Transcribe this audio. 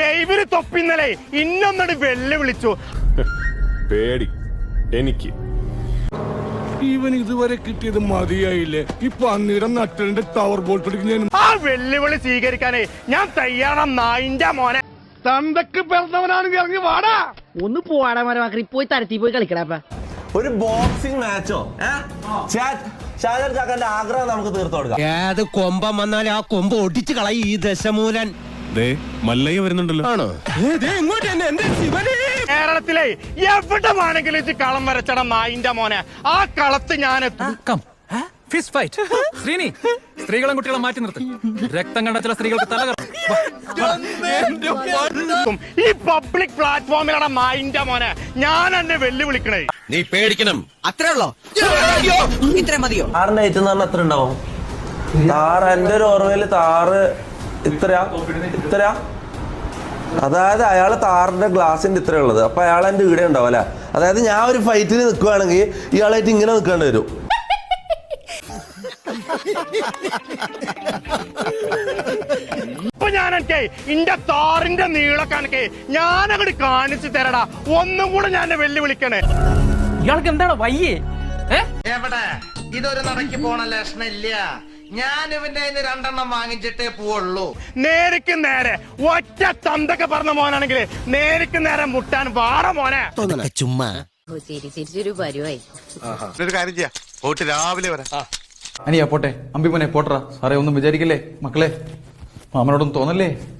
David തൊപ്പിന്നലെ ഇന്നൊന്നടി വെല്ലുവിളിച്ചു. പേടി. എനിക്ക്. ഇവൻ ഇതുവരെ കിട്ടിയത് മതിയായില്ലേ? ഇപ്പൊ അന്നിടം നട്ടലിന്റെ ടവർ ബോൾട്ട് ഞാൻ ആ വെല്ലുവിളി സ്വീകരിക്കാനേ ഞാൻ തയ്യാറാം നായിന്റെ മോനെ. തന്തക്ക് പിറന്നവനാണെങ്കിൽ ഇറങ്ങി വാടാ. ഒന്ന് പോവാടാ മരമാക്കി പോയി തരത്തി പോയി കളിക്കടാപ്പ ഒരു ബോക്സിംഗ് മാച്ചോ ഷാജർ ചാക്കന്റെ ആഗ്രഹം നമുക്ക് തീർത്തു കൊടുക്കാം. ഏത് കൊമ്പം വന്നാലും ആ കൊമ്പ് ഒടിച്ചു കളയും ഈ ദശമൂലൻ. ദേ മല്ലയ്യ വരുന്നുണ്ടല്ലോ. ആണോ? കേരളത്തിലെ എവിടെ വേണമെങ്കിലും ഇത് കളം വരച്ചട നായിന്റെ മോനെ. ആ കളത്ത് ഞാൻ കം ഫിസ്റ്റ് ഫൈറ്റ് ശ്രീനി സ്ത്രീകളും കുട്ടികളും മാറ്റി നിർത്ത്. രക്തം കണ്ട ചില സ്ത്രീകൾക്ക് തല. ഈ പബ്ലിക് പ്ലാറ്റ്ഫോമിലാണ് നായിന്റെ മോനെ. ഞാൻ എന്നെ വെല്ലുവിളിക്കണേ. നീ പേടിക്കണം. അത്രേ ഉള്ളോ? ഇത്ര മതിയോ? ആറിന്റെ ഏറ്റവും എന്ന് പറഞ്ഞാൽ എത്ര ഉണ്ടാവും. താറ് എന്റെ ഒരു ഓർമ്മയിൽ താറ് ഇത്രയാ? ഇത്രയാ? അതായത് അയാൾ താറിന്റെ ഗ്ലാസിന്റെ ഇത്ര ഉള്ളത്. അപ്പൊ അയാൾ എന്റെ ഈടെ ഉണ്ടാവും അല്ലെ? അതായത് ഞാൻ ഒരു ഫൈറ്റിന് നിൽക്കുവാണെങ്കിൽ ഇയാളായിട്ട് ഇങ്ങനെ നിൽക്കേണ്ടി വരും. ഇപ്പൊ ഞാൻ എനിക്ക് ഇന്റെ താറിന്റെ നീളൊക്കെ എനിക്ക് ഞാൻ അങ്ങോട്ട് കാണിച്ചു തരടാ. ഒന്നും കൂടെ ഞാൻ വെല്ലുവിളിക്കണേ. ഇയാൾക്ക് എന്താണ് വയ്യേ? എവിടെ? ഇതൊരു നടക്കി പോണ ലക്ഷണില്ല ഞാൻ ഇവന്റെ അതിന് രണ്ടെണ്ണം വാങ്ങിച്ചിട്ടേ പോവുള്ളൂ. നേരിക്ക് നേരെ ഒറ്റ തന്തൊക്കെ പറഞ്ഞ മോനാണെങ്കിൽ നേരിക്ക് നേരെ മുട്ടാൻ വാറ മോനെ. ചുമ്മാ. പരിവായി. ഒരു കാര്യം ചെയ്യാം. രാവിലെ വരാം. അനിയാ പോട്ടെ. അമ്പിമനെ പോട്ടറ. സാറേ ഒന്നും വിചാരിക്കല്ലേ? മക്കളെ മാമനോടൊന്നും തോന്നല്ലേ?